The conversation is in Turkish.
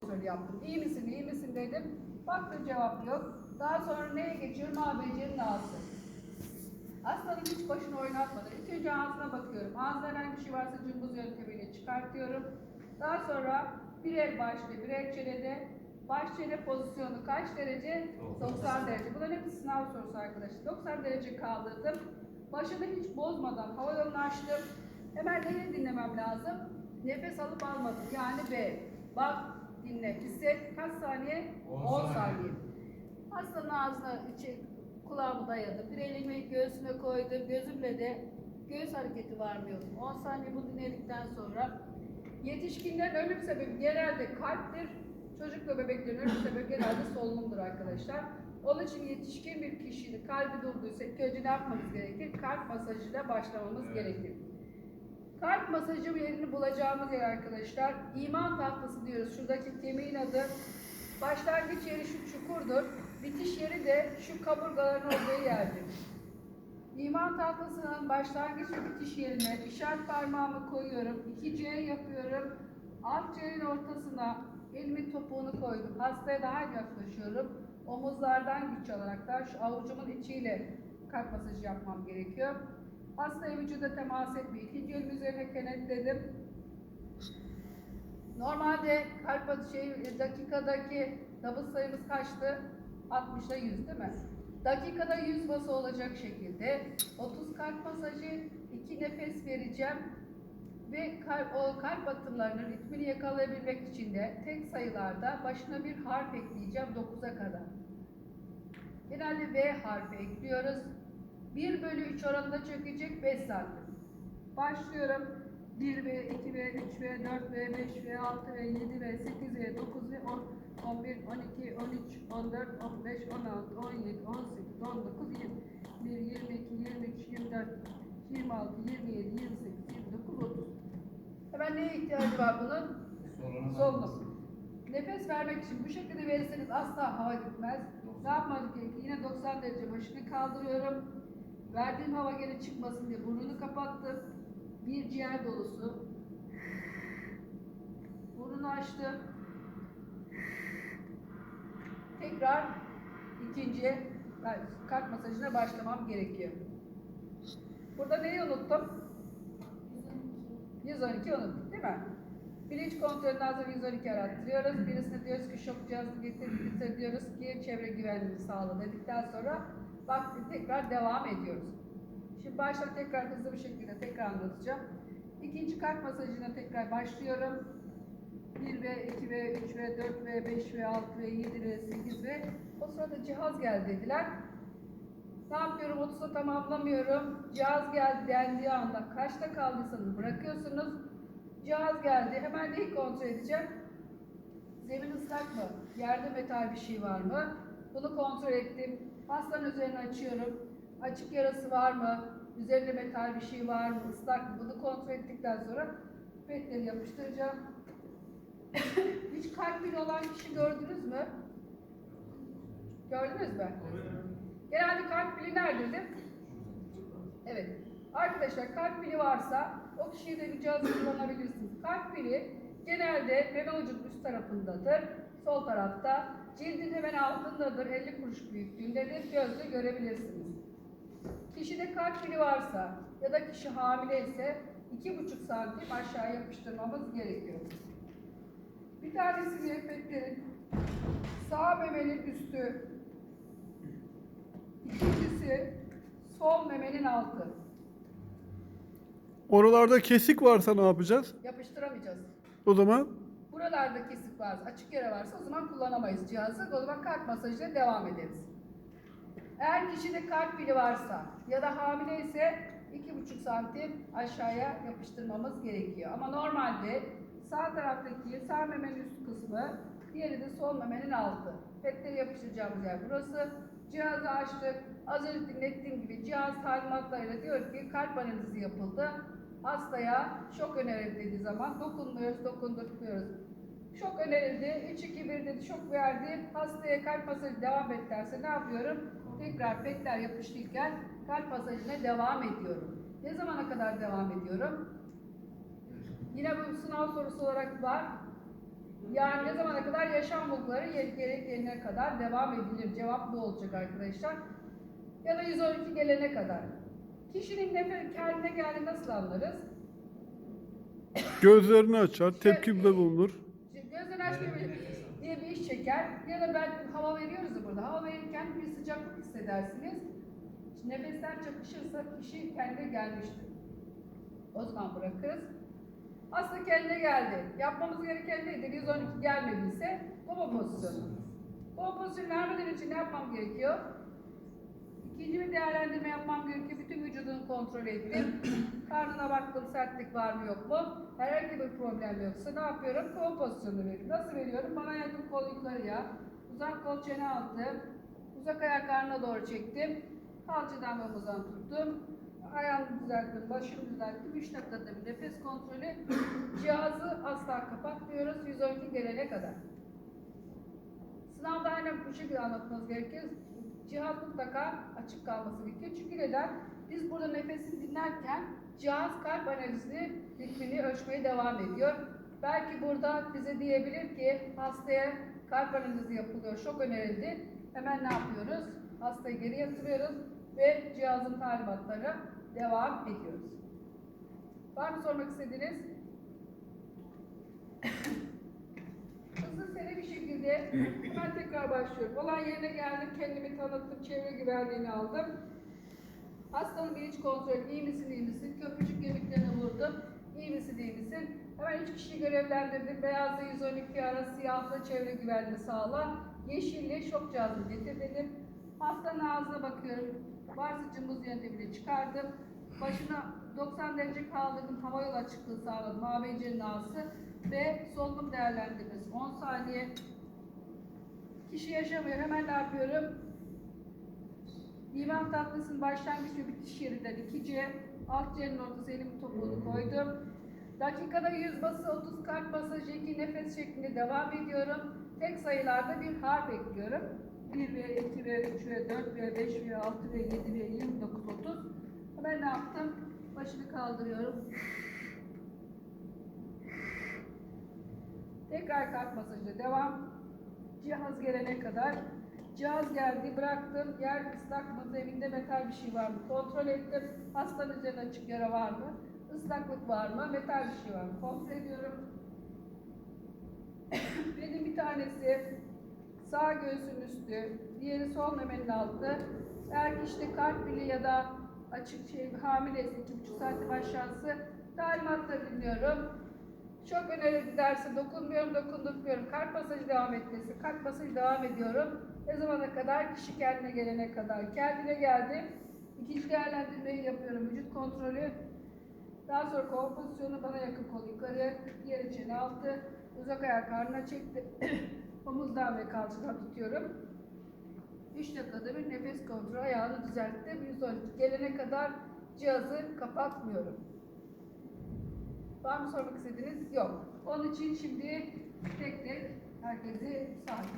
kontrolü yaptım. İyi misin, iyi misin dedim. Baktım cevap yok. Daha sonra neye geçiyorum? ABC'nin ağzı. Hastanın hiç başını oynatmadım. İlk önce ağzına bakıyorum. Ağzında herhangi bir şey varsa cımbız yöntemiyle çıkartıyorum. Daha sonra bir el başta, bir el çenede. Baş çene pozisyonu kaç derece? 90 derece. Bunların hepsi sınav sorusu arkadaşlar. 90 derece kaldırdım. Başını hiç bozmadan hava yolunu açtım. Hemen neyi dinlemem lazım? Nefes alıp almadım. Yani B. Bak, dinle, hisset. Kaç saniye? 10 10 saniye. saniye. Hastanın ağzına içi kulağımı dayadım. Bir elimi göğsüme koydum. Gözümle de göğüs hareketi var mı yok mu? 10 saniye bunu dinledikten sonra yetişkinlerin ölüm sebebi genelde kalptir. Çocuk ve bebeklerin ölüm sebebi genelde solunumdur arkadaşlar. Onun için yetişkin bir kişinin kalbi durduysa önce ne yapmamız gerekir? Kalp masajıyla başlamamız Evet. gerekir. Kalp masajı yerini bulacağımız yer arkadaşlar. İman tahtası diyoruz. Şuradaki kemiğin adı. Başlangıç yeri şu çukurdur. Bitiş yeri de şu kaburgaların olduğu yerdir. İman tahtasının başlangıç ve bitiş yerine işaret parmağımı koyuyorum. 2C yapıyorum. Alt C'nin ortasına elimin topuğunu koydum. Hastaya daha yaklaşıyorum. Omuzlardan güç alarak da şu avucumun içiyle kalp masajı yapmam gerekiyor. Hastaya vücuda temas etmeyi ikinci elim üzerine kenetledim. Normalde kalp atı şey dakikadaki nabız sayımız kaçtı? 60'da 100 değil mi? Dakikada 100 bası olacak şekilde 30 kalp masajı, 2 nefes vereceğim ve kalp, o kalp atımlarının ritmini yakalayabilmek için de tek sayılarda başına bir harf ekleyeceğim 9'a kadar. Genelde V harfi ekliyoruz. 1 bölü 3 oranında çökecek 5 santim. Başlıyorum. 1 ve 2 ve 3 ve 4 ve 5 ve 6 ve 7 ve 8 ve 9 ve 10, 11, 12, 13, 14, 15, 16, 17, 18, 19, 20, 1, 22, 23, 24, 26, 27, 28, 29, 30. Hemen neye ihtiyacı var bunun? Solunum. Nefes vermek için bu şekilde verirseniz asla hava gitmez. Ne yapmadık gerekiyor? Yine 90 derece başını kaldırıyorum. Verdiğim hava geri çıkmasın diye burnunu kapattım. Bir ciğer dolusu. Burnunu açtım. Tekrar ikinciye yani kalp masajına başlamam gerekiyor. Burada neyi unuttum? 112 unuttuk değil mi? Bilinç kontrolünün ağzı 112 arattırıyoruz. Birisine diyoruz ki şok cihazını getir, getir diyoruz ki çevre güvenliğini sağla dedikten sonra vakti tekrar devam ediyoruz. Şimdi baştan tekrar hızlı bir şekilde tekrar anlatacağım. İkinci kalp masajına tekrar başlıyorum. 1 ve 2 ve 3 ve 4 ve 5 ve 6 ve 7 ve 8 ve o sırada cihaz geldi dediler. Ne yapıyorum? 30'a tamamlamıyorum. Cihaz geldi dendiği anda kaçta kaldıysanız bırakıyorsunuz. Cihaz geldi. Hemen neyi kontrol edeceğim? Zemin ıslak mı? Yerde metal bir şey var mı? Bunu kontrol ettim. Hastanın üzerine açıyorum. Açık yarası var mı? Üzerinde metal bir şey var mı? Islak mı? Bunu kontrol ettikten sonra petleri yapıştıracağım. Hiç kalp pili olan kişi gördünüz mü? Gördünüz mü? Genelde kalp pili nerededir? Evet. Arkadaşlar kalp pili varsa o kişiye de bir cihaz kullanabilirsiniz. Kalp pili genelde meme ucunun üst tarafındadır. Sol tarafta. Cildin hemen altındadır. 50 kuruş büyüklüğündedir. Gözle görebilirsiniz. Kişide kalp pili varsa ya da kişi hamile ise 2,5 santim aşağı yapıştırmamız gerekiyor. Bir tanesi efektlerin sağ memenin üstü, ikincisi sol memenin altı. Oralarda kesik varsa ne yapacağız? Yapıştıramayacağız. O zaman Buralarda kesik varsa, açık yere varsa o zaman kullanamayız cihazı. O zaman kalp masajıyla devam ederiz. Eğer kişide kalp pili varsa ya da hamile ise 2,5 santim aşağıya yapıştırmamız gerekiyor. Ama normalde sağ taraftaki sağ memenin üst kısmı, diğeri de sol memenin altı. Petleri yapıştıracağımız yer burası. Cihazı açtık. Az önce dinlettiğim gibi cihaz talimatlarıyla diyor ki kalp analizi yapıldı. Hastaya şok önerildi dediği zaman dokunmuyoruz, dokundurtmuyoruz. Şok önerildi, 3 2 1 dedi, şok verdi. Hastaya kalp masajı devam et ne yapıyorum? Tekrar petler yapıştıyken kalp masajına devam ediyorum. Ne zamana kadar devam ediyorum? Yine bu sınav sorusu olarak var. Yani ne zamana kadar yaşam bulguları gerek yerine kadar devam edilir. Cevap bu olacak arkadaşlar. Ya da 112 gelene kadar. Kişinin nefes kendine geldi nasıl anlarız? Gözlerini açar, tepkide bulunur. Gözden açmıyor diye bir iş çeker. Ya da ben hava veriyoruz ya burada. Hava verirken bir sıcaklık hissedersiniz. Nefesler çakışırsa kişi kendine gelmiştir. O zaman bırakırız. Hasta kendine geldi. Yapmamız gereken nedir? 112 gelmediyse koma pozisyonu. Koma pozisyonu vermeden için ne yapmam gerekiyor? İkinci bir değerlendirme yapmam gerekiyor. Vücudunu kontrol ettim. Karnına baktım sertlik var mı yok mu? Herhangi bir problem yoksa ne yapıyorum? Kol pozisyonu veriyorum. Nasıl veriyorum? Bana yakın kol yukarıya. Uzak kol çene altı. Uzak ayak karnına doğru çektim. Kalçadan ve omuzdan tuttum. Ayağımı düzelttim, başımı düzelttim. 3 dakikada bir nefes kontrolü. Cihazı asla kapatmıyoruz 112 gelene kadar. Sınavda aynen bu şekilde anlatmanız gerekiyor. Cihaz mutlaka açık kalması gerekiyor. Çünkü neden? Biz burada nefesi dinlerken cihaz kalp analizini, ritmini ölçmeye devam ediyor. Belki burada bize diyebilir ki hastaya kalp analizi yapılıyor, şok önerildi. Hemen ne yapıyoruz? Hastayı geri yatırıyoruz ve cihazın talimatları devam ediyoruz. Var mı sormak istediğiniz? Hızlı seri bir şekilde hemen tekrar başlıyorum. Olan yerine geldim, kendimi tanıttım, çevre güvenliğini aldım. Hastanın bilinç kontrolü, iyi misin, iyi misin? Köprücük kemiklerine vurdum. İyi misin, iyi misin? Hemen üç kişiyi görevlendirdim. Beyazla 112 ara, siyahla çevre güvenliği sağla. Yeşille şok cihazını getir dedim. Hastanın ağzına bakıyorum. Varsa cımbız yöntemiyle çıkardım. Başına 90 derece kaldırdım. Hava yolu açıklığı sağladım. ABC'nin ağzı ve solunum değerlendirmesi 10 saniye. Kişi yaşamıyor. Hemen ne yapıyorum? Divan tatlısının başlangıç ve bitiş yerinden 2C, alt C'nin ortası elim topuğunu koydum. Dakikada 100 bası, 30 kalp masajı, 2 nefes şeklinde devam ediyorum. Tek sayılarda bir harf ekliyorum. 1 ve 2 ve 3 ve 4 ve 5 ve 6 ve 7 ve 29, 30. Hemen ne yaptım? Başını kaldırıyorum. Tekrar kalp masajı devam. Cihaz gelene kadar. Cihaz geldi, bıraktım. Yer ıslak mı, zeminde metal bir şey var mı? Kontrol ettim. Hastanın üzerine açık yara var mı? Islaklık var mı? Metal bir şey var mı? Kontrol ediyorum. Benim bir tanesi sağ göğsün üstü, diğeri sol memenin altı. Eğer ki işte kalp bile ya da açık şey hamilesi iki buçuk santim aşağısı talimatları dinliyorum. Çok önemli derse dokunmuyorum, dokundurmuyorum. Kalp masajı devam etmesi, kalp masajı devam ediyorum. Ne zamana kadar? Kişi kendine gelene kadar. Kendine geldi. İkinci değerlendirmeyi yapıyorum. Vücut kontrolü. Daha sonra kol pozisyonu bana yakın kol yukarı, diğer çene altı, uzak ayak karnına çektim. Omuzdan ve kalçadan tutuyorum. 3 dakikada bir nefes kontrolü ayağını düzelttim. 112 gelene kadar cihazı kapatmıyorum. Var mı sormak istediğiniz? Yok. Onun için şimdi tek tek herkesi sahneye